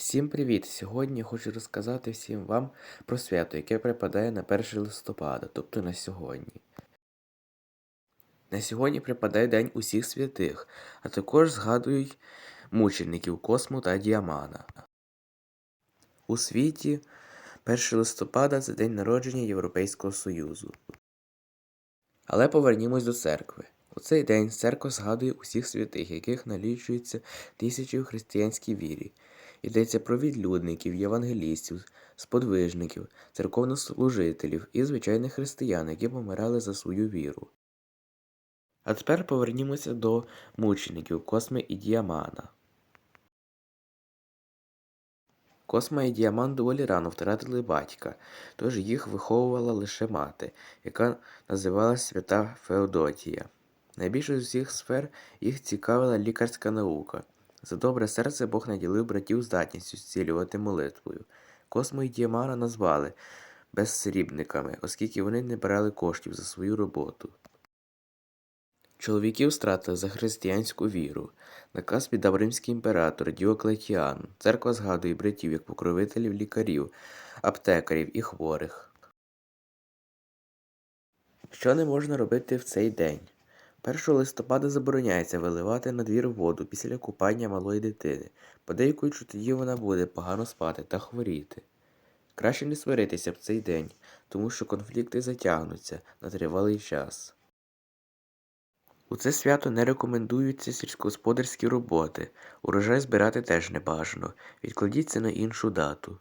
Всім привіт! Сьогодні хочу розказати всім вам про свято, яке припадає на 1 листопада, тобто на сьогодні. На сьогодні припадає День усіх святих, а також згадують мучеників Косму та Діамана. У світі 1 листопада це день народження Європейського Союзу. Але повернімось до церкви. У цей день церква згадує усіх святих, яких налічується тисячі у християнській вірі. Йдеться про відлюдників, євангелістів, сподвижників, церковнослужителів і звичайних християн, які помирали за свою віру. А тепер повернімося до мучеників Косми і Діамана. Косма і Діаман доволі рано втратили батька, тож їх виховувала лише мати, яка називалась свята Феодотія. Найбільше з усіх сфер їх цікавила лікарська наука. За добре серце Бог наділив братів здатністю зцілювати молитвою. Космо і Діамана назвали безсрібниками, оскільки вони не брали коштів за свою роботу. Чоловіків стратили за християнську віру. Наказ віддав римський імператор Діоклетіан. Церква згадує братів як покровителів лікарів, аптекарів і хворих. Що не можна робити в цей день? 1 листопада забороняється виливати на двір воду після купання малої дитини, подейкують, що тоді вона буде погано спати та хворіти. Краще не сваритися в цей день, тому що конфлікти затягнуться на тривалий час. У це свято не рекомендуються сільськогосподарські роботи, урожай збирати теж не бажано, відкладіть на іншу дату.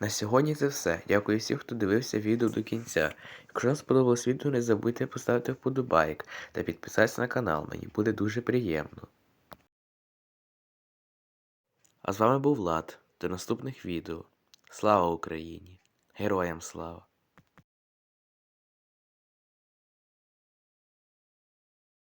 На сьогодні це все. Дякую всім, хто дивився відео до кінця. Якщо вам сподобалось відео, не забудьте поставити вподобайк та підписатися на канал, мені буде дуже приємно. А з вами був Влад. До наступних відео. Слава Україні! Героям слава!